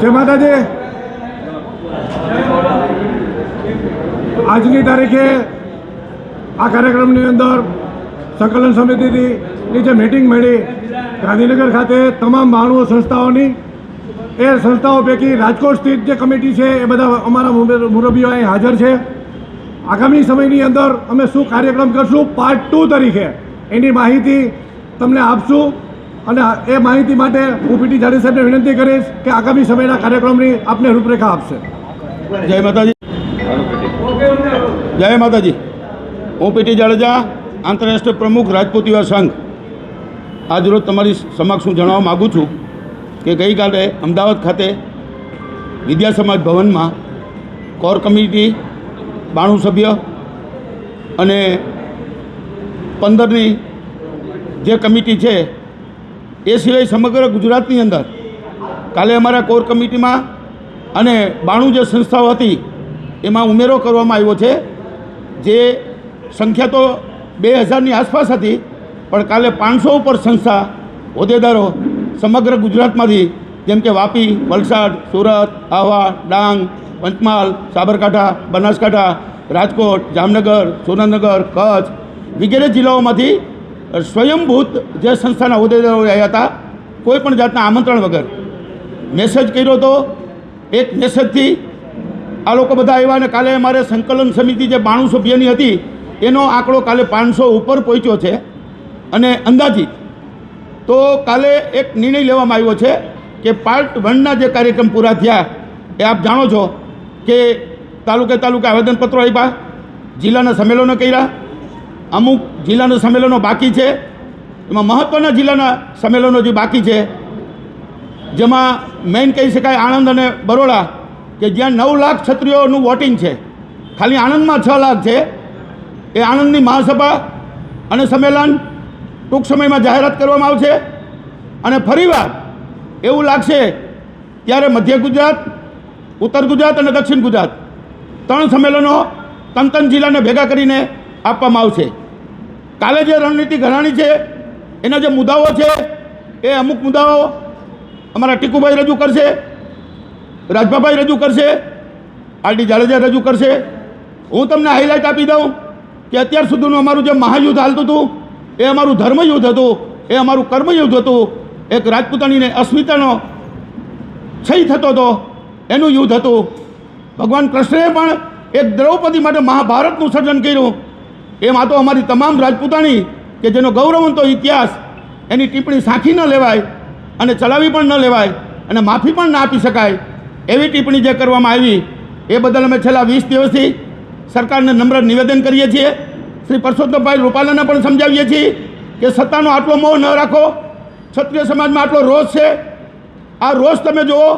જય માતાજી. આજની તારીખે આ કાર્યક્રમની અંદર સંકલન સમિતિની નીચે મિટિંગ મળી. ગાંધીનગર ખાતે તમામ માણુઓ સંસ્થાઓની. એ સંસ્થાઓ પૈકી રાજકોટ સ્થિત જે કમિટી છે, એ બધા અમારા મુરબીઓ અહીં હાજર છે. આગામી સમયની અંદર અમે શું કાર્યક્રમ કરશું? પાર્ટ ટુ તરીકે. એની માહિતી તમને આપશું. અને એ માહિતી માટે હું પીટી જાડેજા સાહેબને વિનંતી કરીશ કે આગામી સમયના કાર્યક્રમની આપને રૂપરેખા આપશે. જય માતાજી. જય માતાજી. હું પીટી જાડેજા, આંતરરાષ્ટ્રીય પ્રમુખ રાજપૂત યુવા સંઘ આજરોજ તમારી સમક્ષ હું જણાવવા માગું છું કે ગઈકાલે અમદાવાદ ખાતે વિદ્યા સમાજ ભવનમાં કોર કમિટી બાણું સભ્ય અને પંદરની જે કમિટી છે એ સિવાય સમગ્ર ગુજરાતની અંદર કાલે અમારા કોર કમિટીમાં અને બાણું જે સંસ્થાઓ હતી, એમાં ઉમેરો કરવામાં આવ્યો છે, જે સંખ્યા તો બે હજારની આસપાસ હતી, પણ કાલે પાંચસો ઉપર સંસ્થા હોદ્દેદારો સમગ્ર ગુજરાતમાંથી, જેમ કે વાપી, વલસાડ, સુરત, આહવા, ડાંગ, પંચમહાલ, સાબરકાંઠા, બનાસકાંઠા, રાજકોટ, જામનગર, સુરેન્દ્રનગર, કચ્છ વગેરે જિલ્લાઓમાંથી સ્વયંભૂત જે સંસ્થાના હોદ્દેદારો આવ્યા હતા, કોઈ પણ જાતના આમંત્રણ વગર મેસેજ કર્યો હતો એક મેસેજથી આ લોકો બધા આવ્યા અને કાલે અમારે સંકલન સમિતિ જે બાણું સભ્યની હતી, એનો આંકડો કાલે પાંચસો ઉપર પહોંચ્યો છે. અને અંદાજિત તો કાલે એક નિર્ણય લેવામાં આવ્યો છે કે પાર્ટ વનના જે કાર્યક્રમ પૂરા થયા, એ આપ જાણો છો કે તાલુકે તાલુકે આવેદનપત્રો આપ્યા, જિલ્લાના સંમેલનો કર્યા અમુક જિલ્લાના સંમેલનો બાકી છે. એમાં મહત્ત્વના જિલ્લાના સંમેલનો જે બાકી છે, જેમાં મેઇન કહી શકાય આણંદ અને બરોડા, કે જ્યાં નવ લાખ ક્ષત્રિયોનું વોટિંગ છે. ખાલી આણંદમાં છ લાખ છે. એ આણંદની મહાસભા અને સંમેલન ટૂંક સમયમાં જાહેરાત કરવામાં આવશે. અને ફરીવાર એવું લાગશે ત્યારે મધ્ય ગુજરાત, ઉત્તર ગુજરાત અને દક્ષિણ ગુજરાત ત્રણ સંમેલનો તન જિલ્લાને ભેગા કરીને આપવામાં આવશે. કાલે જે રણનીતિ ઘડાણી છે, એના જે મુદ્દાઓ છે, એ અમુક મુદ્દાઓ અમારા ટીકુભાઈ રજૂ કરશે, રાજભાભાઈ રજૂ કરશે, આરડી જાડેજા રજૂ કરશે. હું તમને હાઇલાઇટ આપી દઉં કે અત્યાર સુધીનું અમારું જે મહાયુદ્ધ હાલતું હતું, એ અમારું ધર્મયુદ્ધ હતું, એ અમારું કર્મયુદ્ધ હતું. એક રાજપૂતાણીને અસ્મિતાનો ક્ષય થતો હતો, એનું યુદ્ધ હતું. ભગવાન કૃષ્ણએ પણ એક દ્રૌપદી માટે મહાભારતનું સર્જન કર્યું. એમ આ તો અમારી તમામ રાજપૂતાણી કે જેનો ગૌરવંતો ઇતિહાસ, એની ટિપ્પણી સાંખી ન લેવાય અને ચલાવી પણ ન લેવાય અને માફી પણ ના આપી શકાય એવી ટિપ્પણી જે કરવામાં આવી, એ બદલ અમે છેલ્લા વીસ દિવસથી સરકારને નમ્ર નિવેદન કરીએ છીએ. શ્રી પરસોત્તમભાઈ રૂપાલાને પણ સમજાવીએ છીએ કે સત્તાનો આટલો મોહ ન રાખો. ક્ષત્રિય સમાજમાં આટલો રોષ છે. આ રોષ તમે જુઓ,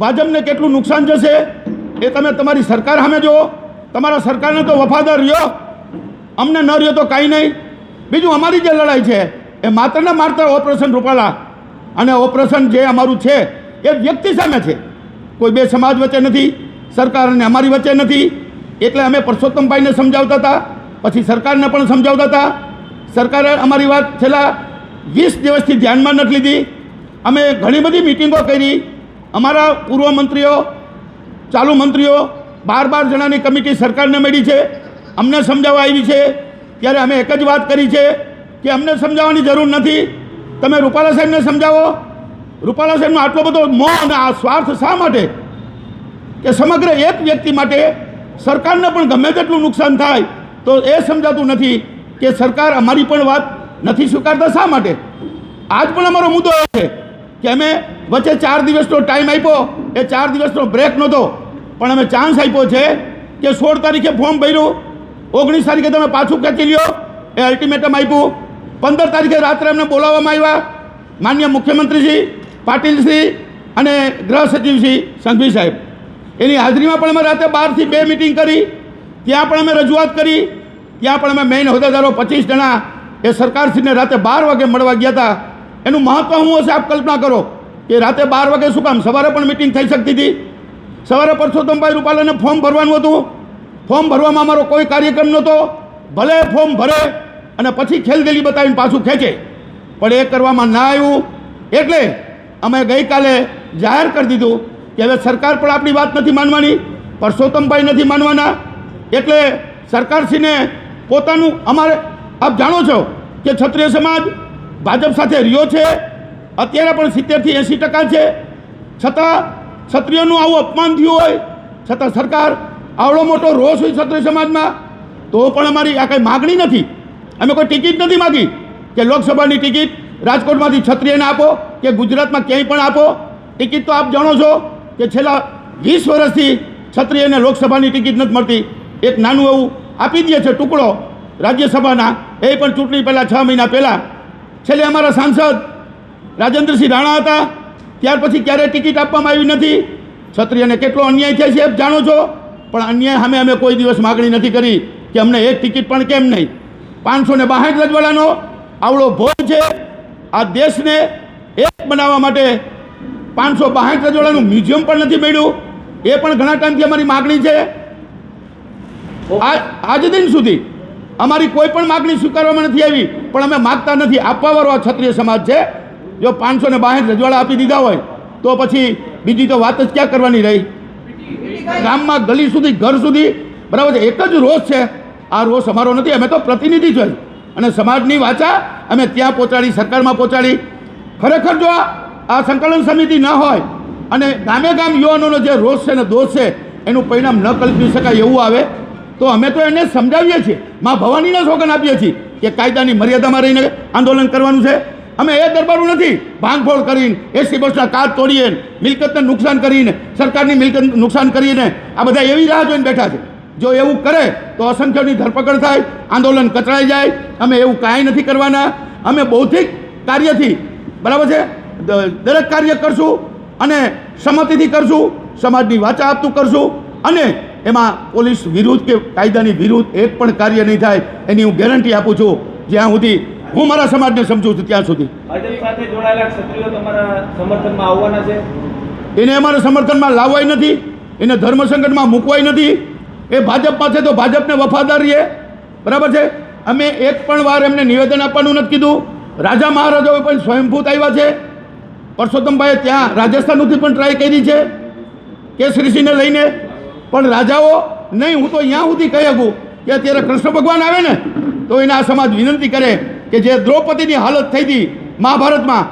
ભાજપને કેટલું નુકસાન જશે એ તમે તમારી સરકાર સામે જુઓ. તમારા સરકારને તો વફાદાર રહ્યો. અમને ન રહ્યો તો કાંઈ નહીં. બીજું અમારી જે લડાઈ છે, એ માત્ર ને માત્ર ઓપરેશન રૂપાલા અને ઓપરેશન જે અમારું છે, એ વ્યક્તિ સામે છે. કોઈ બે સમાજ વચ્ચે નથી, સરકાર અને અમારી વચ્ચે નથી. એટલે અમે પરસોત્તમભાઈને સમજાવતા હતા, પછી સરકારને પણ સમજાવતા હતા. સરકારે અમારી વાત છેલ્લા વીસ દિવસથી ધ્યાનમાં નથી લીધી. અમે ઘણી બધી મિટિંગો કરી. અમારા પૂર્વ મંત્રીઓ, ચાલુ મંત્રીઓ, બાર બાર જણાની કમિટી સરકારને મળી છે. અમને સમજાવવા આવી છે? ત્યારે અમે એક જ વાત કરી છે કે અમને સમજાવવાની જરૂર નથી. તમે રૂપાલા સાહેબને સમજાવો. રૂપાલા સાહેબનો આટલો બધો મોહ અને આ સ્વાર્થ શા માટે? કે સમગ્ર એક વ્યક્તિ માટે સરકારને પણ ગમે તેટલું નુકસાન થાય, તો એ સમજાતું નથી કે સરકાર અમારી પણ વાત નથી સ્વીકારતા શા માટે? આજ પણ અમારો મુદ્દો એ છે કે અમે વચ્ચે ચાર દિવસનો ટાઈમ આપ્યો. એ ચાર દિવસનો બ્રેક નહોતો. પણ અમે ચાન્સ આપ્યો છે કે સોળ તારીખે ફોર્મ ભર્યું. ઓગણીસ તારીખે તમે પાછું ખેંચી લ્યો. એ અલ્ટિમેટમ આપ્યું. પંદર તારીખે રાત્રે એમને બોલાવવામાં આવ્યા. માન્ય મુખ્યમંત્રીશ્રી, પાટીલશ્રી અને ગૃહ સચિવશ્રી સંઘવી સાહેબ. એની હાજરીમાં પણ અમે રાતે બારથી બે મિટિંગ કરી. ત્યાં પણ અમે રજૂઆત કરી. ત્યાં પણ અમે મેઇન હોદ્દેદારો પચીસ જણા એ સરકારશ્રીને રાતે બાર વાગે મળવા ગયા હતા. એનું મહત્ત્વ શું હશે આપ કલ્પના કરો? કે રાતે બાર વાગે શું કામ? સવારે પણ મિટિંગ થઈ શકતી હતી. સવારે પરસોત્તમભાઈ રૂપાલાને ફોર્મ ભરવાનું હતું. ફોર્મ ભરવામાં અમારો કોઈ કાર્યક્રમ નહોતો. ભલે ફોર્મ ભરે અને પછી ખેલદેલી બતાવીને પાછું ખેંચે. પણ એ કરવામાં ના આવ્યું. એટલે અમે ગઈકાલે જાહેર કરી દીધું કે હવે સરકાર પણ આપણી વાત નથી માનવાની, પરસોત્તમભાઈ નથી માનવાના. એટલે સરકારશ્રીને પોતાનું અમારે, આપ જાણો છો કે ક્ષત્રિય સમાજ ભાજપ સાથે રહ્યો છે. અત્યારે પણ સિત્તેરથી એંસી ટકા છે. છતાં ક્ષત્રિયનું આવું અપમાન થયું હોય, છતાં સરકાર આવડો મોટો રોષ હોય ક્ષત્રિય સમાજમાં, તો પણ અમારી આ કંઈ માગણી નથી. અમે કોઈ ટિકિટ નથી માગી કે લોકસભાની ટિકિટ રાજકોટમાંથી ક્ષત્રિયને આપો, કે ગુજરાતમાં ક્યાંય પણ આપો. ટિકિટ તો આપ જાણો છો કે છેલ્લા વીસ વર્ષથી ક્ષત્રિયને લોકસભાની ટિકિટ નથી મળતી. એક નાનું એવું આપી દે છે ટુકડો રાજ્યસભાના, એ પણ ચૂંટણી પહેલાં છ મહિના પહેલાં. છેલ્લે અમારા સાંસદ રાજેન્દ્રસિંહ રાણા હતા. ત્યાર પછી ક્યારેય ટિકિટ આપવામાં આવી નથી. ક્ષત્રિયને કેટલો અન્યાય થાય છે એ જાણો છો? પણ અન્યાય સામે અમે કોઈ દિવસ માગણી નથી કરી કે અમને એક ટિકિટ પણ કેમ નહીં. પાંચસો ને બાસઠ રજવાડાનો આવડો ભોજ છે. આ દેશને એક બનાવવા માટે પાંચસો બાસઠ રજવાડાનું મ્યુઝિયમ પણ નથી મળ્યું. એ પણ ઘણા ટાઈમથી અમારી માગણી છે. આજ દિન સુધી અમારી કોઈ પણ માગણી સ્વીકારવામાં નથી આવી, પણ અમે માગતા નથી. આપવાવાળો આ ક્ષત્રિય સમાજ છે. જો પાંચસો ને બાસઠ રજવાડા આપી દીધા હોય, તો પછી બીજી તો વાત જ ક્યાં કરવાની રહી? ગામમાં ગલી સુધી, ઘર સુધી. બરાબર છે? એક જ રોષ છે. આ રોષ અમારો નથી. અમે તો પ્રતિનિધિ છે. અને સમાજની વાચા અમે ત્યાં પહોંચાડી, સરકારમાં પહોંચાડી. ખરેખર જો આ સંકલન સમિતિ ન હોય અને ગામે ગામ યુવાનોનો જે રોષ છે ને દોષ છે, એનું પરિણામ ન કલ્પી શકાય એવું આવે, તો અમે તો એને સમજાવીએ છીએ. મા ભવાનીને સોગન આપીએ છીએ કે કાયદાની મર્યાદામાં રહીને આંદોલન કરવાનું છે. અમે એ દરબારું નથી. ભાંગફોડ કરીને, એસી બસના કાચ તોડીએ, મિલકતને નુકસાન કરીને, સરકારની મિલકત નુકસાન કરીને, આ બધા એવી રાહ જોઈને બેઠા છે. જો એવું કરે, તો અસંખ્યની ધરપકડ થાય, આંદોલન કચડાઈ જાય, અમે એવું કાંઈ નથી કરવાના. અમે બૌદ્ધિક કાર્યથી, બરાબર છે? દરેક કાર્ય કરશું અને સંમતિથી કરશું, સમાજની વાચા આપતું કરશું અને એમાં પોલીસ વિરુદ્ધ કે કાયદાની વિરુદ્ધ એક પણ કાર્ય નહીં થાય, એની હું ગેરંટી આપું છું. જ્યાં સુધી હું મારા સમાજને સમજું છું ત્યાં સુધી. એને અમારા સમર્થનમાં લાવવાય નથી એને ધર્મ સંકટમાં મૂકવાય નથી. એ ભાજપ પાસે તો ભાજપને વફાદાર રહીએ બરાબર છે? અમે એક પણ વાર એમને નિવેદન આપવાનું નથી કીધું. રાજા મહારાજાઓ પણ સ્વયંભૂત આવ્યા છે. પરસોત્તમભાઈએ ત્યાં રાજસ્થાનથી પણ ટ્રાય કરી છે. કેસરીસિંહને લઈને. પણ રાજાઓ નહીં હું તો અહીંયા સુધી કહી શકું કે અત્યારે કૃષ્ણ ભગવાન આવે ને તો એને આ સમાજ વિનંતી કરે. કે જે દ્રૌપદીની હાલત થઈ હતી મહાભારતમાં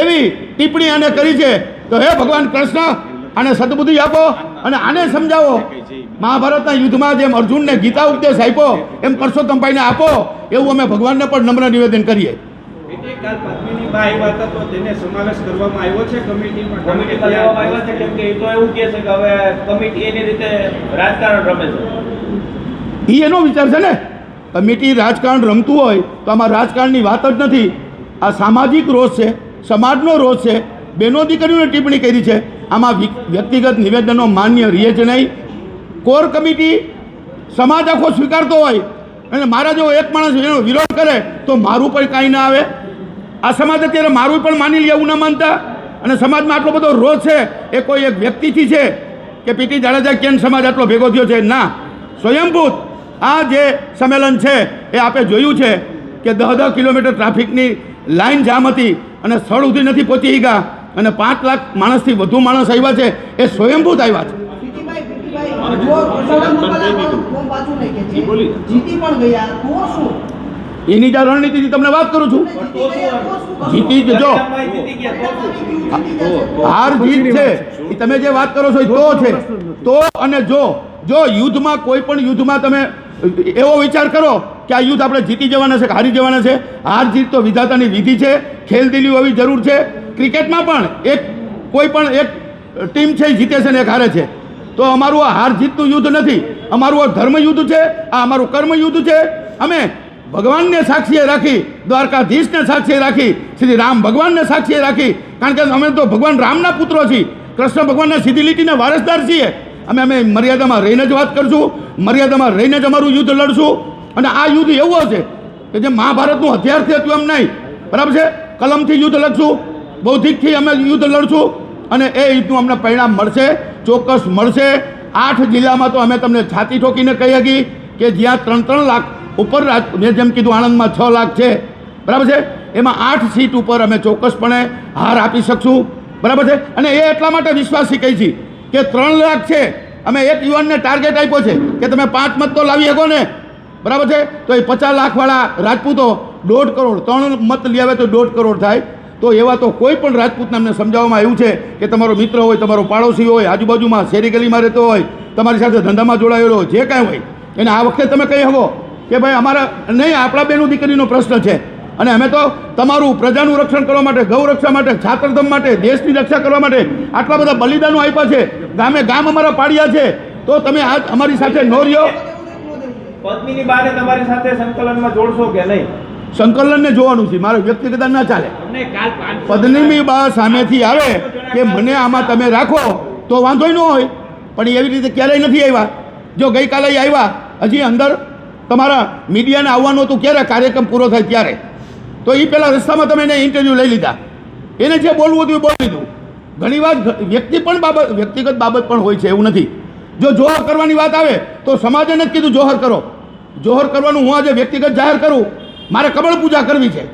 એવી ટિપ્પણી આને કરી છે. તો હે ભગવાન કૃષ્ણ આને સદબુદ્ધિ આપો અને આને સમજાવો. મહાભારતના યુદ્ધમાં જેમ અર્જુનને ગીતા ઉપદેશ આપ્યો એમ પરસોત્તમભાઈને આપો એવું અમે ભગવાનને પણ નમ્ર નિવેદન કરીએ. એટલે કાલ પદ્મિની બા આવ્યા હતા તો તેને સમાવેશ કરવામાં આવ્યો છે કમિટીમાં? કમિટીમાં લેવામાં આવ્યા છે કેમ કે એ તો એવું કહે છે કે હવે કમિટી એની રીતે રાજકારણ રમે છે. એ એનો વિચાર છે ને? કમિટી રાજકારણ રમતું હોય તો આમાં રાજકારણની વાત જ નથી. આ સામાજિક રોષ છે, સમાજનો રોષ છે, બેનો દીકરીઓને ટિપ્પણી કરી છે. આમાં વ્યક્તિગત નિવેદનો માન્ય રહીએ છે નહીં. કોર કમિટી સમાજ આખો સ્વીકારતો હોય અને મારા જેવો એક માણસ એનો વિરોધ કરે તો મારું પણ કાંઈ ના આવે. આ સમાજ અત્યારે મારું પણ માની લે એવું ના માનતા. અને સમાજમાં આટલો બધો રોષ છે, એ કોઈ એક વ્યક્તિથી છે કે પીટી જાડેજા કેમ સમાજ આટલો ભેગો થયો છે? ના. સ્વયંભૂત આ જે સંમેલન છે એ આપણે જોયું છે કે દહ દહ કિલોમીટર ટ્રાફિકની લાઈન જામ હતી અને સ્થળ સુધી નથી પહોંચી ગયા અને પાંચ લાખ માણસથી વધુ માણસ આવ્યા છે, એ સ્વયંભૂત આવ્યા છે. એની જ રણનીતિથી તમને વાત કરું છું. જીતી જ. હાર જીત છે. તમે જે વાત કરો છો એ તો છે. તો અને જો. જો યુદ્ધમાં કોઈ પણ યુદ્ધમાં તમે એવો વિચાર કરો કે આ યુદ્ધ આપણે જીતી જવાના છે કે હારી જવાના છે. હાર જીત તો વિધાતાની વિધિ છે ખેલદિલી હોવી જરૂર છે. ક્રિકેટમાં પણ એક, કોઈ પણ એક ટીમ છે જીતે છે ને એક હારે છે. તો અમારું આ હાર જીતનું યુદ્ધ નથી. અમારું આ ધર્મ યુદ્ધ છે, આ અમારું કર્મ યુદ્ધ છે. અમે ભગવાનને સાક્ષીએ રાખી, દ્વારકાધીશને સાક્ષીએ રાખી, શ્રી રામ ભગવાનને સાક્ષીએ રાખી. કારણ કે અમે તો ભગવાન રામના પુત્રો છીએ. કૃષ્ણ ભગવાનના સીધી લીટીના વારસદાર છીએ. અમે અમે મર્યાદામાં રહીને જ વાત કરશું, મર્યાદામાં રહીને જ અમારું યુદ્ધ લડશું. અને આ યુદ્ધ એવું હશે કે જે મહાભારતનું હથિયારથી હતું એમ નહીં. બરાબર છે? કલમથી યુદ્ધ લડશું, બૌદ્ધિકથી અમે યુદ્ધ લડશું અને એ યુદ્ધનું અમને પરિણામ મળશે, ચોક્કસ મળશે. આઠ જિલ્લામાં તો અમે તમને છાતી ઠોકીને કહી શકી કે જ્યાં ત્રણ ત્રણ લાખ ઉપર મેં જેમ કીધું આણંદમાં છ લાખ છે. બરાબર છે? એમાં આઠ સીટ ઉપર અમે ચોક્કસપણે હાર આપી શકશું. બરાબર છે? અને એ એટલા માટે વિશ્વાસી કહી છીએ કે ત્રણ લાખ છે. અમે એક યુવાનને ટાર્ગેટ આપ્યો છે કે તમે પાંચ મત તો લાવી શકો ને. બરાબર છે? તો એ પચાસ લાખવાળા રાજપૂતો દોઢ કરોડ, ત્રણ મત લઈ આવે તો દોઢ કરોડ થાય. તો એવા તો કોઈ પણ રાજપૂતને અમને સમજાવવામાં આવ્યું છે કે તમારો મિત્ર હોય, તમારો પાડોશી હોય, આજુબાજુમાં શેરી ગલીમાં રહેતો હોય, તમારી સાથે ધંધામાં જોડાયેલો જે કાંઈ હોય. એને આ વખતે તમે કહી શકો કે ભાઈ અમારા, નહીં, આપણા બેનું દીકરીનો પ્રશ્ન છે. અને અમે તો તમારું પ્રજાનું રક્ષણ કરવા માટે ગૌ રક્ષા માટે છાત્રધમ માટે દેશની રક્ષા કરવા માટે આટલા બધા બલિદાનો આપ્યા છે. ગામે ગામ અમારા પાડ્યા છે. તો તમે આજ અમારી સાથે નો રહ્યો. પત્નીની બાને તમારી સાથે સંકલનમાં જોડશો કે નહીં? સંકલનને જોવાનું છે. મારે વ્યક્તિગત ના ચાલે. પદ્મિની બા સામેથી આવે કે મને આમાં તમે રાખો તો વાંધો ન હોય. પણ એવી રીતે ક્યારેય નથી આવ્યા. જો ગઈકાલે આવ્યા હજી અંદર તમારા મીડિયાને આવવાનું હતું ક્યારે કાર્યક્રમ પૂરો થાય ત્યારે? તો એ પહેલાં રસ્તામાં તમે એને ઇન્ટરવ્યૂ લઈ લીધા. એને જે બોલવું હતું એ બોલી લીધું. ઘણીવાર વ્યક્તિ પણ બાબત, વ્યક્તિગત બાબત પણ હોય છે, એવું નથી. જો જોહર કરવાની વાત આવે, તો સમાજે જ કીધું જોહર કરો. જોહર કરવાનું હું આજે વ્યક્તિગત જાહેર કરું. મારે કમળ પૂજા કરવી છે.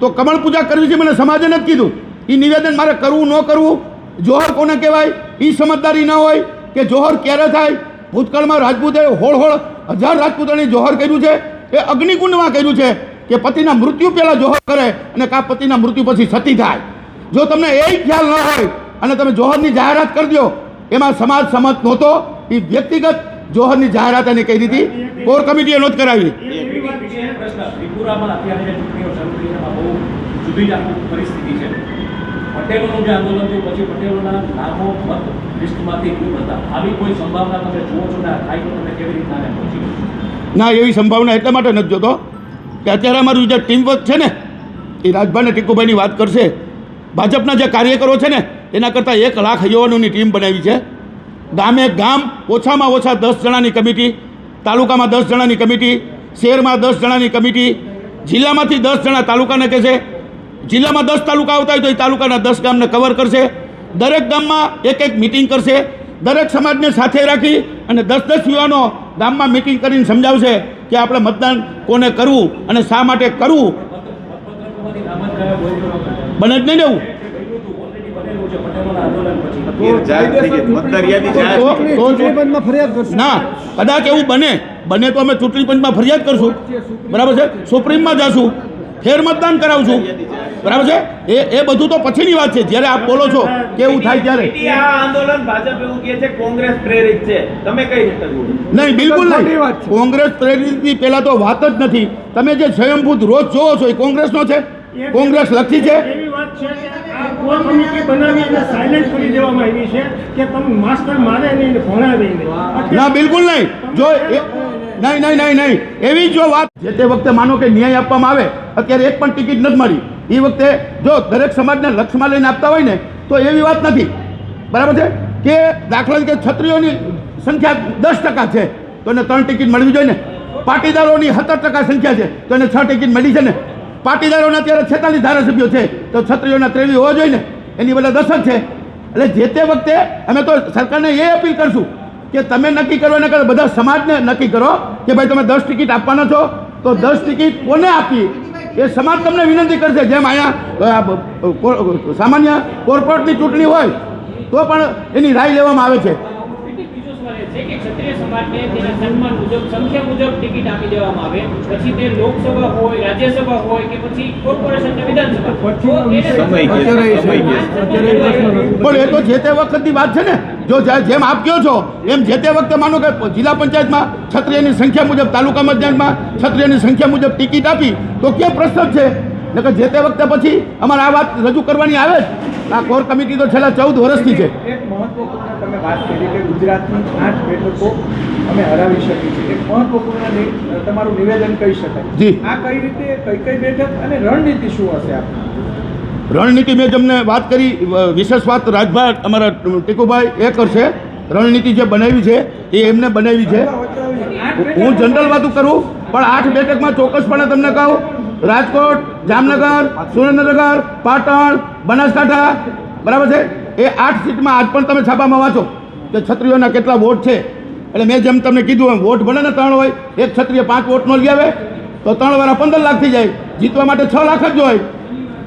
તો કમળ પૂજા કરવી છે મને સમાજે નથી કીધું. એ નિવેદન મારે કરવું ન કરવું, જોહર કોને કહેવાય એ સમજદારી ન હોય કે જોહર ક્યારે થાય. ભૂતકાળમાં રાજપૂતે હોળ હોળ હજાર રાજપૂતોની જોહર કર્યું છે. એ અગ્નિકુંડમાં કર્યું છે. કે પતિના મૃત્યુ પહેલાં જોહર કરે અને કા પતિના મૃત્યુ પછી સતી થાય. જો તમને એ ખ્યાલ ન હોય અને તમે જોહરની જાહેરાત કરી દો એમાં સમાજ સંમત નહોતો એ વ્યક્તિગત જોહરની જાહેરાત એને કરી દીધી. કોર કમિટીએ નોંધ કરાવી. એવી વાત છે પ્રશ્ન. ત્રિપુરામાં અત્યારે જે ચૂંટણીઓ શરૂ થઈ છે એમાં બહુ જુદી જ આખી પરિસ્થિતિ છે. પટેલોનું જે આંદોલન થયું પછી પટેલોના નામો મત લિસ્ટમાંથી ગુમ હતા. આવી કોઈ સંભાવના તમે જુઓ છો ને આ તમે કેવી રીતના પહોંચી ના એવી સંભાવના એટલા માટે નથી જોતો. કે અત્યારે અમારું જે ટીમ વર્ક છે ને, એ રાજભાઈ ટીકુભાઈની વાત કરશે. ભાજપના જે કાર્યકરો છે ને, એના કરતાં એક લાખ યુવાનોની ટીમ બનાવી છે. ગામે ગામ ઓછામાં ઓછા દસ જણાની કમિટી, તાલુકામાં દસ જણાની કમિટી, શહેરમાં દસ જણાની કમિટી, જિલ્લામાંથી દસ જણા તાલુકાને કહેશે જિલ્લામાં દસ તાલુકા આવતા હોય તો એ તાલુકાના દસ ગામને કવર કરશે. દરેક ગામમાં એક એક મિટિંગ કરશે. દરેક સમાજને સાથે રાખી અને દસ દસ યુવાનો ગામમાં મિટિંગ કરીને સમજાવશે. કે આપણે મતદાન કોને કરવું અને શા માટે કરવું. બને જ નહીં કરશું. ના કદાચ એવું બને. બને તો અમે ચૂંટણી પંચમાં ફરિયાદ કરશું. બરાબર છે? સુપ્રીમમાં જશું. ફેર મતદાન કરાવશું બરાબર છે? એ એ બધું તો પછીની વાત છે. જ્યારે આપ બોલો છો કે એવું થાય ત્યારે. આ આંદોલન ભાજપ એવું કહે છે કોંગ્રેસ પ્રેરિત છે. તમે કઈ રીતે નહીં બિલકુલ નહીં. વાત કોંગ્રેસ પ્રેરિતની પહેલાં તો વાત જ નથી. તમે જે સ્વયંભૂત રોજ જોવો છો એ કોંગ્રેસનો છે? કોંગ્રેસ લખી છે? એવી વાત છે કે આ કોર કમિટી બનાવી અને સાયલેન્ટ કરી દેવામાં આવી છે કે તમે માસ્ટર મારે નહીં ને ના બિલકુલ નહીં. જો એ- નહીં નહીં નહીં નહીં. એવી જો વાત જે તે વખતે માનો કે ન્યાય આપવામાં આવે, અત્યારે એક પણ ટિકિટ નથી મળી. એ વખતે જો દરેક સમાજને લક્ષ્યમાં લઈને આપતા હોય ને, તો એવી વાત નથી. બરાબર છે? કે દાખલા તરીકે છત્રીઓની સંખ્યા દસ ટકા છે, તો એને ત્રણ ટિકિટ મળવી જોઈએ ને. પાટીદારોની સત્તર ટકા સંખ્યા છે, તો એને છ ટિકિટ મળી છે ને. પાટીદારોના અત્યારે છેતાલીસ ધારાસભ્યો છે, તો છત્રીઓના ત્રેવીસ હોવા જોઈએ ને. એની બદલે દસ જ છે. એટલે જે તે વખતે અમે તો સરકારને એ અપીલ કરશું કે તમે નક્કી કરો, એના કરો બધા સમાજને નક્કી કરો કે ભાઈ તમે દસ ટિકિટ આપવાના છો, તો દસ ટિકિટ કોને આપી? એ સમાજ તમને વિનંતી કરશે, જેમ અહીંયા સામાન્ય કોર્પોરેટની ચૂંટણી હોય, તો પણ એની રાય લેવામાં આવે છે. છે કે ક્ષત્રિય સમાજને તેના સન્માન મુજબ સંખ્યા મુજબ ટિકિટ આપી દેવામાં આવે. પછી તે લોકસભા હોય રાજ્યસભા હોય કે પછી કોર્પોરેશન કે વિધાનસભા. તો એને- સમય કે સમય કે પણ એ તો જે તે વખતની વાત છે ને જો જેમ આપ કહો છો એમ જે તે વખતે માનો કે જિલ્લા પંચાયતમાં ક્ષત્રિયની સંખ્યા મુજબ તાલુકા મતદાનમાં ક્ષત્રિયની સંખ્યા મુજબ ટિકિટ આપી તો ક્યાં પ્રશ્ન છે? નકર જે તે વખતે પછી અમારે આ વાત રજૂ કરવાની આવે જ. આ કોર કમિટી તો છેલ્લા ચૌદ વર્ષથી છે. એક મહત્વપૂર્ણ તમે વાત કરી કે ગુજરાતની આઠ બેઠકો અમે હરાવી શકીએ છીએ. એક મહત્વપૂર્ણ તમારું નિવેદન કહી શકાય. જી. આ કઈ રીતે કઈ કઈ બેઠક અને રણનીતિ શું હશે આપની રણનીતિ મેં તમને વાત કરી વિશેષ વાત રાજભાઈ અમારા ટીકુભાઈ એ કરશે. રણનીતિ જે બનાવી છે એ એમને બનાવી છે. હું જનરલ વાતું કરું પણ આઠ બેઠકમાં ચોક્કસપણે તમને કહું રાજકોટ, જામનગર, સુરેન્દ્રનગર, પાટણ, બનાસકાંઠા, બરાબર છે? એ આઠ સીટમાં આજ પણ તમે છાપામાં વાંચો કે છત્રીઓના કેટલા વોટ છે? એટલે મેં જેમ તમને કીધું એમ, વોટ ભલે ને ત્રણ હોય, એક છત્રીએ પાંચ વોટનો લઈ આવે તો ત્રણ વાળા પંદર લાખ થઈ જાય. જીતવા માટે છ લાખ જ હોય.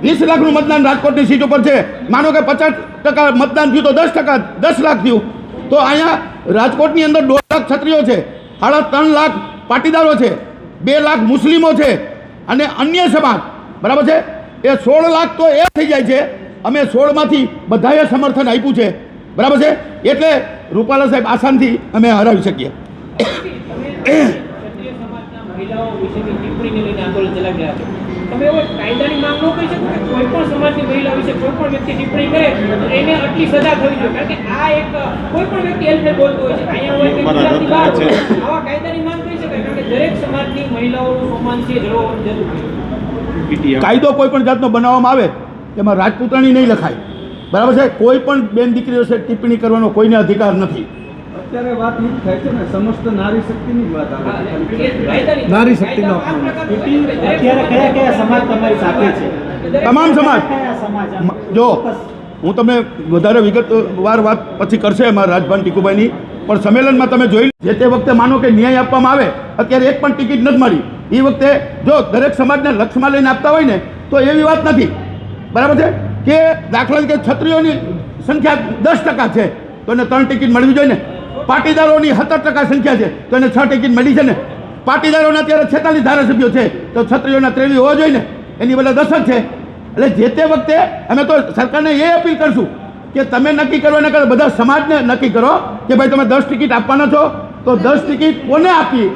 વીસ લાખનું મતદાન રાજકોટની સીટ ઉપર છે. માનો કે પચાસ ટકા મતદાન થયું તો દસ ટકા, દસ લાખ થયું. તો અહીંયા રાજકોટની અંદર દોઢ લાખ છત્રીઓ છે. સાડા ત્રણ લાખ પાટીદારો છે. બે લાખ મુસ્લિમો છે. અને અન્ય સમાજ, બરાબર છે? એ સોળ લાખ તો એ થઈ જાય છે. અમે સોળમાંથી બધાએ સમર્થન આપ્યું છે. બરાબર છે? એટલે રૂપાલા સાહેબ આસાનથી અમે હરાવી શકીએ. તમે એવો કાયદાની માંગ ન કરી શકો કે કોઈ પણ સમાજની મહિલા વિશે કોઈ પણ વ્યક્તિ ટિપ્પણી કરે તો એને આટલી સજા થવી જોઈએ. કારણ કે આ એક કોઈ પણ વ્યક્તિ હેલ્પને બોલતો હોય છે અહીંયા હોય કે ગુજરાતની બહાર હોય. આવા કાયદાની માંગ કરી શકાય કારણ કે દરેક સમાજની મહિલાઓનું સન્માન છે જળવવાનું જરૂરી છે. કાયદો કોઈ પણ જાતનો બનાવવામાં આવે એમાં રાજપૂતાણી નહીં લખાય. બરાબર છે? કોઈ પણ બેન દીકરીઓ છે ટિપ્પણી કરવાનો કોઈને અધિકાર નથી. અત્યારે વાત એ થાય છે ને સમસ્ત નારી શક્તિની જ વાત આવે નારી શક્તિનો અત્યારે કયા કયા સમાજ તમારી સાથે છે? તમામ સમાજ. જો હું તમને વધારે વિગતવાર વાત પછી કરશે અમારા રાજભાન ટીકુભાઈની. પણ સંમેલનમાં તમે જોઈ જે તે વખતે માનો કે ન્યાય આપવામાં આવે અત્યારે એક પણ ટિકિટ નથી મળી. એ વખતે જો દરેક સમાજને લક્ષમાં લઈને આપતા હોય ને તો એવી વાત નથી. બરાબર છે? કે દાખલા તરીકે છત્રીઓની સંખ્યા દસ ટકા છે તો એને ત્રણ ટિકિટ મળવી જોઈએ ને. પાટીદારોની સત્તર ટકા સંખ્યા છે તો એને છ ટિકિટ મળી છે ને? પાટીદારોના અત્યારે છેતાલીસ ધારાસભ્યો છે તો છત્રીઓના ત્રેવીસ હોવા જોઈએ ને? એની બદલે દસ જ છે. એટલે જે તે વખતે અમે તો સરકારને એ અપીલ કરશું કે તમે નક્કી કરો ને કરો બધા સમાજને નક્કી કરો કે ભાઈ તમે દસ ટિકિટ આપવાના છો, તો દસ ટિકિટ કોને આપી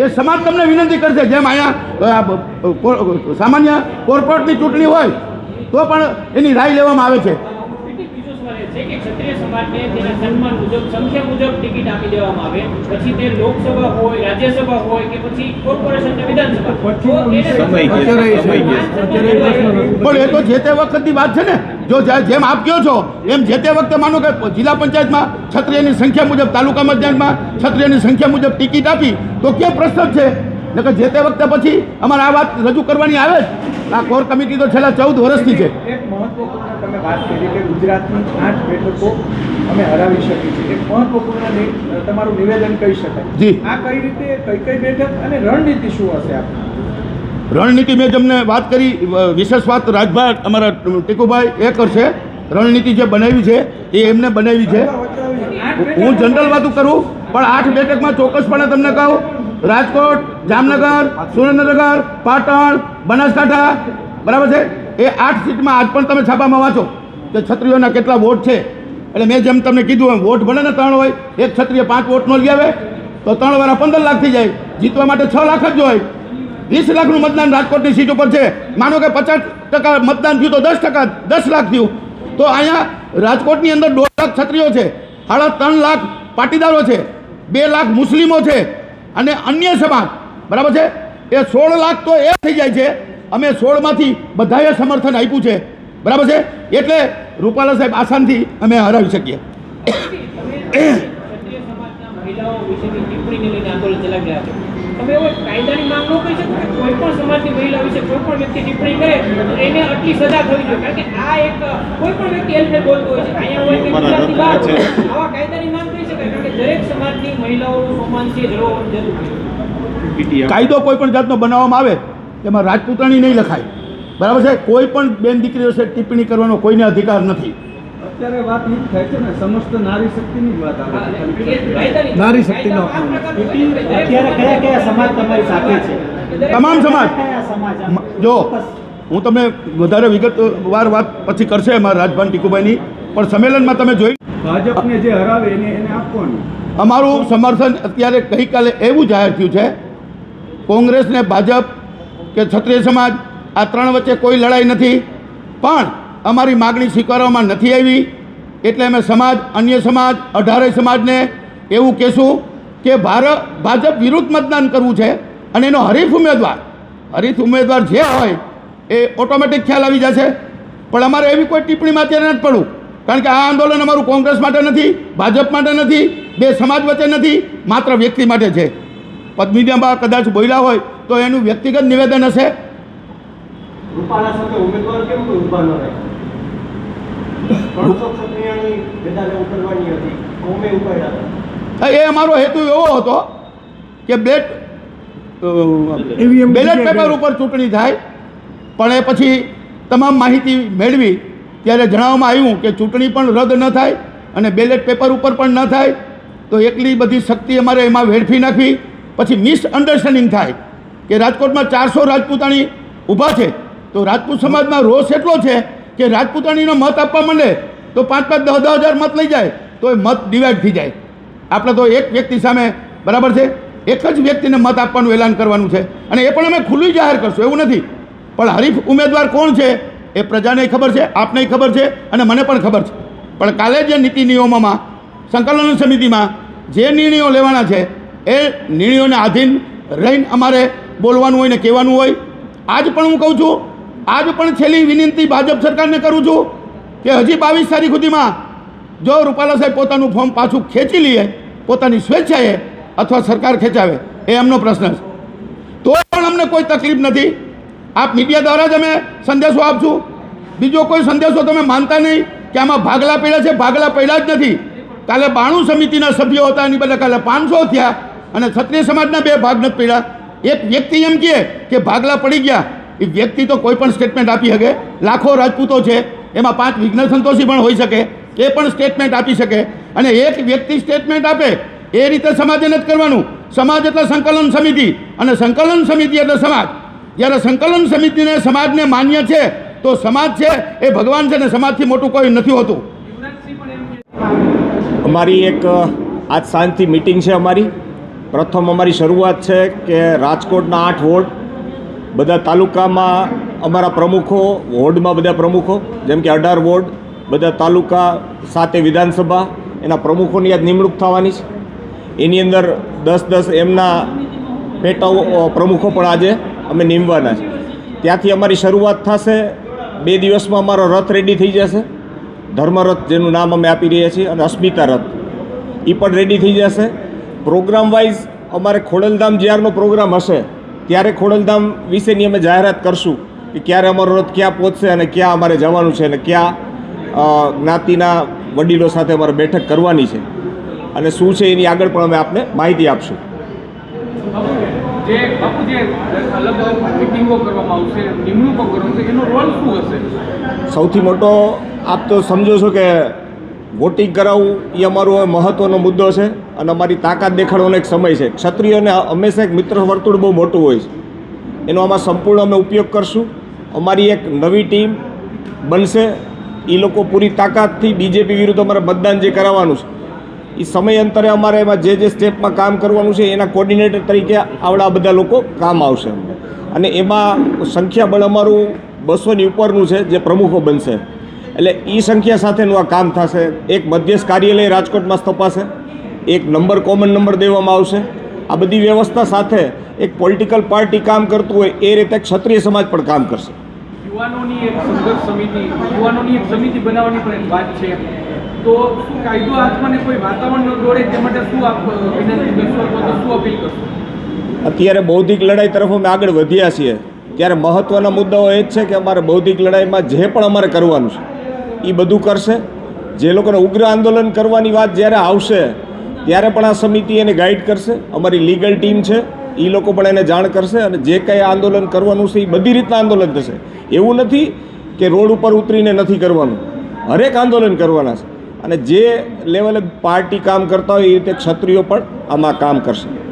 એ સમાજ તમને વિનંતી કરશે. જેમ અહીંયા સામાન્ય કોર્પોરેટની ચૂંટણી હોય, તો પણ એની રાય લેવામાં આવે છે. સમાજને તેના સન્માન મુજબ સંખ્યા મુજબ ટિકિટ આપી દેવામાં આવે. પછી તે લોકસભા હોય રાજ્યસભા હોય કે પછી કોર્પોરેશન કે વિધાનસભા. પણ એ તો જે તે વખતની વાત છે ને જો જેમ આપ કહો છો એમ જે તે વખતે માનો કે જિલ્લા પંચાયતમાં ક્ષત્રિયની સંખ્યા મુજબ તાલુકા પંચાયતમાં ક્ષત્રિયની સંખ્યા મુજબ ટિકિટ આપી તો કે પ્રશ્ન છે? નકર જે તે વખતે પછી અમારે આ વાત રજૂ કરવાની આવે જ. આ કોર કમિટી તો છેલ્લા ચૌદ વર્ષથી છે. એક મહત્વપૂર્ણ તમે વાત કરી કે ગુજરાતની આઠ બેઠકો અમે હરાવી શકીએ છીએ. એક મહત્વપૂર્ણ તમારું નિવેદન કહી શકાય. જી. આ કઈ રીતે કઈ કઈ બેઠક અને રણનીતિ શું હશે રણનીતિ મેં તમને વાત કરી વિશેષ વાત રાજભાઈ અમારા ટીકુભાઈ એ કરશે. રણનીતિ જે બનાવી છે એ એમને બનાવી છે. હું જનરલ વાતું કરું પણ આઠ બેઠકમાં ચોક્કસપણે તમને કહું રાજકોટ, જામનગર, સુરેન્દ્રનગર, પાટણ, બનાસકાંઠા, બરાબર છે? એ આઠ સીટમાં આજ પણ તમે છાપામાં વાંચો. કે છત્રીઓના કેટલા વોટ છે? એટલે મેં જેમ તમને કીધું એમ વોટ ભલે ને ત્રણ હોય, એક છત્રીએ પાંચ વોટનો લઈ આવે, તો ત્રણ વાળા પંદર લાખ થઈ જાય. જીતવા માટે છ લાખ જ હોય. વીસ લાખનું મતદાન રાજકોટની સીટ ઉપર છે. માનો કે પચાસ ટકા મતદાન થયું તો દસ ટકા, દસ લાખ થયું. તો અહીંયા રાજકોટની અંદર દોઢ લાખ ક્ષત્રિયો છે. સાડા ત્રણ લાખ પાટીદારો છે. બે લાખ મુસ્લિમો છે. અને અન્ય સમાજ, બરાબર છે? એ સોળ લાખ તો એ થઈ જાય છે. અમે સોળમાંથી બધાએ સમર્થન આપ્યું છે. બરાબર છે? એટલે રૂપાલા સાહેબ આસાનથી અમે હરાવી શકીએ. તમે એવો કાયદાની માંગ ન કરી શકો કે કોઈ પણ સમાજની મહિલા વિશે કોઈ પણ વ્યક્તિ ટિપ્પણી કરે તો એને આટલી સજા થવી જોઈએ. કારણ કે આ એક કોઈ પણ વ્યક્તિ હેલ્પને બોલતો હોય છે. અહીંયા હોય કે ગુજરાતની બહાર. આવા કાયદાની માંગ કરી શકાય કારણ કે દરેક સમાજની મહિલાઓનું સન્માન છે જરૂરી છે. કાયદો કોઈ પણ જાતનો બનાવવામાં આવે એમાં રાજપૂતાણી નહીં લખાય. બરાબર છે? કોઈ પણ બેન દીકરીઓ છે ટિપ્પણી કરવાનો કોઈને અધિકાર નથી. અત્યારે વાત એ થાય છે ને સમસ્ત નારી શક્તિની વાત આવે છે. નારી શક્તિનો અત્યારે કયા કયા સમાજ તમારી સાથે છે? તમામ સમાજ. જો હું તમને વધારે વિગતવાર વાત પછી કરશે અમારા રાજભાન ટીકુભાઈની પણ સંમેલનમાં તમે જોઈ ભાજપને જે હરાવે એને એને આપવાનું. અમારું સમર્થન અત્યારે ગઈકાલે એવું જાહેર થયું છે કોંગ્રેસ ને ભાજપ કે ક્ષત્રિય સમાજ આ ત્રણ વચ્ચે કોઈ લડાઈ નથી. પણ અમારી માગણી સ્વીકારવામાં નથી આવી, એટલે અમે સમાજ, અન્ય સમાજ, અઢારે સમાજને એવું કહેશું કે ભારત ભાજપ વિરુદ્ધ મતદાન કરવું છે અને એનો હરીફ ઉમેદવાર હરીફ ઉમેદવાર જે હોય એ ઓટોમેટિક ખ્યાલ આવી જશે. પણ અમારે એવી કોઈ ટિપ્પણીમાં અત્યારે નથી પડવું, કારણ કે આ આંદોલન અમારું કોંગ્રેસ માટે નથી, ભાજપ માટે નથી, બે સમાજ વચ્ચે નથી, માત્ર વ્યક્તિ માટે છે. પદ્મિનિયામાં કદાચ બોલ્યા હોય તો એનું વ્યક્તિગત નિવેદન હશે. રૂપાલા સામે ઉમેદવાર કેમ કોઈ ઊભા ન રહે? ત્રણસો ક્ષત્રિયાની મેદાને ઉતરવાની હતી. કોમે ઉપાડ્યા હતા. એ અમારો હેતુ એવો હતો કે બેટ બેલેટ પેપર ઉપર ચૂંટણી થાય પણ એ પછી તમામ માહિતી મેળવી ત્યારે જણાવવામાં આવ્યું કે ચૂંટણી પણ રદ ન થાય અને બેલેટ પેપર ઉપર પણ ન થાય તો એટલી બધી શક્તિ અમારે એમાં વેડફી નાખવી પછી મિસઅન્ડરસ્ટેન્ડિંગ થાય કે રાજકોટમાં ચારસો રાજપૂતાણી ઊભા છે. તો રાજપૂત સમાજમાં રોષ એટલો છે કે રાજપૂતાણીનો મત આપવા માંડે તો પાંચ પાંચ દસ દસ હજાર મત લઈ જાય, તો એ મત ડિવાઈડ થઈ જાય. આપણે તો એક વ્યક્તિ સામે, બરાબર છે? એક જ વ્યક્તિને મત આપવાનું એલાન કરવાનું છે. અને એ પણ અમે ખુલ્લું જાહેર કરશું, એવું નથી. પણ હરીફ ઉમેદવાર કોણ છે, એ પ્રજાને ખબર છે, આપને ખબર છે, અને મને પણ ખબર છે. પણ કાલે જે નીતિ નિયમોમાં, સંકલન સમિતિમાં જે નિર્ણયો લેવાના છે, એ નિર્ણયોને આધીન રહીને અમારે બોલવાનું હોય ને કહેવાનું હોય, આજ પણ હું કહું છું આજ પણ છેલ્લી વિનંતી ભાજપ સરકારને કરું છું કે હજી બાવીસ તારીખ સુધીમાં જો રૂપાલા સાહેબ પોતાનું ફોર્મ પાછું ખેંચી લઈએ પોતાની સ્વેચ્છાએ અથવા સરકાર ખેંચાવે, એ એમનો પ્રશ્ન છે. તો પણ અમને કોઈ તકલીફ નથી. આપ મીડિયા દ્વારા જ અમે સંદેશો આપશું. બીજો કોઈ સંદેશો તમે માનતા નહીં કે આમાં ભાગલા પડ્યા છે, ભાગલા પડ્યા જ નથી. કાલે બાણું સમિતિના સભ્યો હતા, એની બદલે કાલે પાંચસો થયા અને ક્ષત્રિય સમાજના બે ભાગ નથી પડ્યા. એક વ્યક્તિ એમ કહે કે ભાગલા પડી ગયા એ વ્યક્તિ તો કોઈ પણ સ્ટેટમેન્ટ આપી શકે. લાખો રાજપૂતો છે. એમાં પાંચ વિઘ્ન સંતોષી પણ હોઈ શકે. એ પણ સ્ટેટમેન્ટ આપી શકે. અને એક વ્યક્તિ સ્ટેટમેન્ટ આપે, એ રીતે સમાજે નથી કરવાનું. સમાજ એટલે સંકલન સમિતિ. અને સંકલન સમિતિ એટલે સમાજ. જ્યારે સંકલન સમિતિને સમાજને માન્ય છે, તો સમાજ છે, એ ભગવાન છે ને સમાજથી મોટું કોઈ નથી હોતું. અમારી એક આજ સાંજથી મિટિંગ છે અમારી. પ્રથમ અમારી શરૂઆત છે કે રાજકોટના આઠ વોર્ડ બધા તાલુકામાં અમારા પ્રમુખો, વોર્ડમાં બધા પ્રમુખો, જેમ કે અઢાર વોર્ડ, બધા તાલુકા સાતે વિધાનસભા, એના પ્રમુખોની આજ નિમણૂક થવાની છે. એની અંદર દસ દસ એમના પેટા પ્રમુખો પણ આજે અમે નીમવાના છે. ત્યાંથી અમારી શરૂઆત થશે, બે દિવસમાં અમારો રથ રેડી થઈ જશે. ધર્મરથ જેનું નામ અમે આપી રહ્યા છીએ અને અસ્મિતા રથ. એ પણ રેડી થઈ જશે. પ્રોગ્રામ વાઇઝ અમારે ખોડલધામ જ્યારનો પ્રોગ્રામ હશે. ત્યારે ખોડલધામ વિશેની અમે જાહેરાત કરશું કે ક્યારે અમારો રથ ક્યાં પહોંચશે અને ક્યાં અમારે જવાનું છે અને ક્યાં જ્ઞાતિના વડીલો સાથે અમારે બેઠક કરવાની છે. અને શું છે એની આગળ પણ અમે આપને માહિતી આપશું. સૌથી મોટો આપ તો સમજો છો કે વોટિંગ કરાવવું એ અમારો મહત્ત્વનો મુદ્દો છે અને અમારી તાકાત દેખાડવાનો એક સમય છે. ક્ષત્રિયોને હંમેશા એક મિત્ર વર્તુળ બહુ મોટું હોય છે. એનો આમાં સંપૂર્ણ અમે ઉપયોગ કરશું. અમારી એક નવી ટીમ બનશે. એ લોકો પૂરી તાકાતથી બીજેપી વિરુદ્ધ અમારે મતદાન જે કરાવવાનું છે એ સમયાંતરે અમારે એમાં જે જે સ્ટેપમાં કામ કરવાનું છે, એના કોર્ડિનેટર તરીકે આવડા બધા લોકો કામ આવશે અમને. અને એમાં સંખ્યાબળ અમારું બસોની ઉપરનું છે, જે પ્રમુખો બનશે. એટલે એ સંખ્યા સાથેનું આ કામ થશે. એક મધ્યસ્થ કાર્યાલય રાજકોટમાં સ્થપાશે. એક નંબર કોમન નંબર દેવામાં આવશે. આ બધી વ્યવસ્થા સાથે એક પોલિટિકલ પાર્ટી કામ કરતું હોય એ રીતે ક્ષત્રિય સમાજ પણ કામ કરશે. યુવાનોની એક સંઘર્ષ સમિતિ યુવાનોની એક સમિતિ બનાવવાની પણ વાત છે. તો શું કાયદો હાથમાં કોઈ વાતાવરણ ન દોડે તે માટે શું આપ વિનંતી કરશો અથવા શું અપીલ કરશો? અત્યારે બૌદ્ધિક લડાઈ તરફ અમે આગળ વધ્યા છીએ. ત્યારે મહત્ત્વના મુદ્દાઓ એ જ છે કે અમારે બૌદ્ધિક લડાઈમાં જે પણ અમારે કરવાનું છે એ બધું કરશે. જે લોકોને ઉગ્ર આંદોલન કરવાની વાત જ્યારે આવશે, ત્યારે પણ આ સમિતિ એને ગાઈડ કરશે. અમારી લીગલ ટીમ છે એ લોકો પણ એને જાણ કરશે અને જે કંઈ આંદોલન કરવાનું છે એ બધી રીતના આંદોલન થશે. એવું નથી કે રોડ ઉપર ઉતરીને નથી કરવાનું. હરેક આંદોલન કરવાના છે. અને જે લેવલે પાર્ટી કામ કરતા હોય, એ રીતે ક્ષત્રિયો પણ આમાં કામ કરશે.